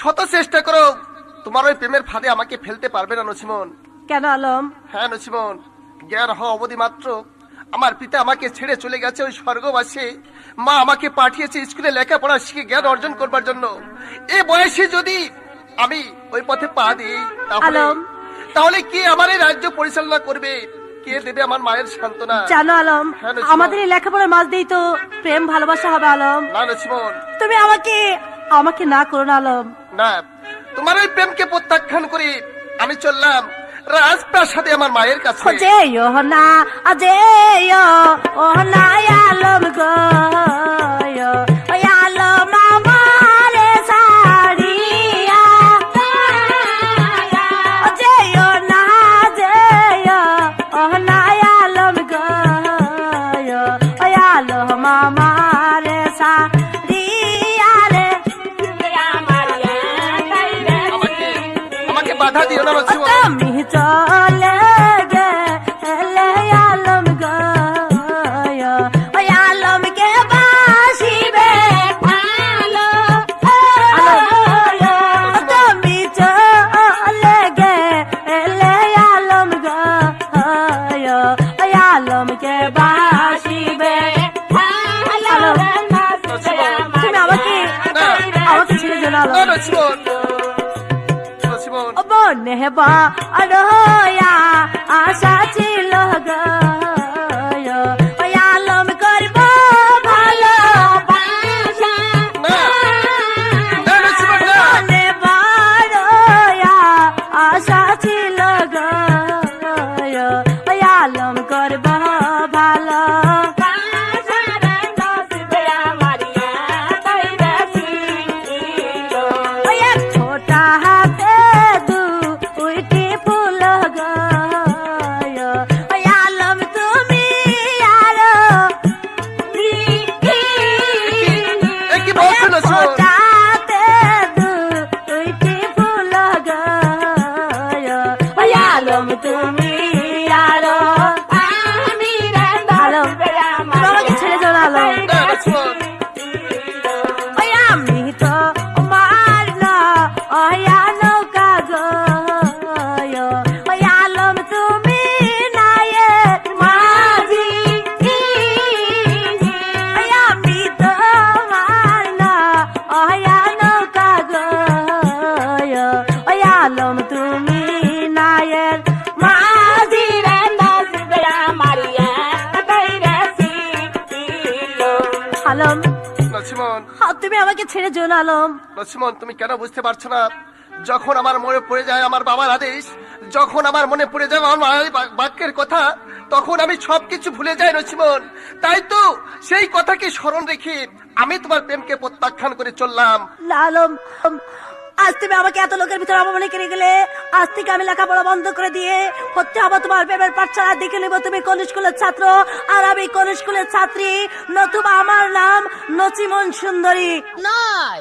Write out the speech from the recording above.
শত চেষ্টা করো তোমার ওই প্রেমের ফাঁদে আমাকে ফেলতে পারবে না নসিমন। কেন আলম? হ্যাঁ নসিমন জ্ঞান হওয়া অবধি মাত্র। আমার পিতা আমাকে ছেড়ে চলে গেছে ওই স্বর্গবাসে। মা আমাকে পাঠিয়েছে স্কুলে লেখাপড়া শিখে জ্ঞান অর্জন করবার জন্য। এ বয়সে যদি আমি ওই পথে পা দিই তাহলে। তাহলে কে আমার এই রাজ্য পরিচালনা করবে? কে দেবে আমার মায়ের সান্ত্বনা? জানো আলম হ্যাঁ, আমাদের এই লেখাপড়ার মাঝ দিয়েই তো প্রেম ভালোবাসা হবে আলম। না নসিমন। তুমি আমাকে আমাকে না করো না আলম। না তোমার ওই প্রেমকে প্রত্যাখ্যান করে আমি চললাম রাজপ্রাসাদে আমার মায়ের কাছে। যে ও না আজে ও না Adam! બોન બોન હે બા અડહોયા આ સાચી લગન আলম তুমি আমাকে ছেড়ে যাও না, আলম নসিমন হ্যাঁ, তুমি আমাকে ছেড়ে না আলম। লক্ষ্মণ তুমি কেন বুঝতে পারছ না? যখন আমার মনে পড়ে যায় আমার বাবার আদেশ যখন আমার মনে পড়ে যায় আমার মায়ের বাক্যের কথা তখন আমি সবকিছু ভুলে যাই নসিমন তাই তো সেই কথাকে স্মরণ রেখে আমি তোমার প্রেমকে প্রত্যাখ্যান করে চললাম। লালম আজ তুমি আমাকে এত লোকের ভিতরে অপমানে করে গেলে আজ থেকে আমি লেখাপড়া বন্ধ করে দিয়ে হচ্ছে হবে তোমার প্রেমের পাঠশালা দেখে নেব। তুমি কোন স্কুলের ছাত্র? আর আমি কোন স্কুলের ছাত্রী? নতুবা আমার নাম নচিমন সুন্দরী। নয়।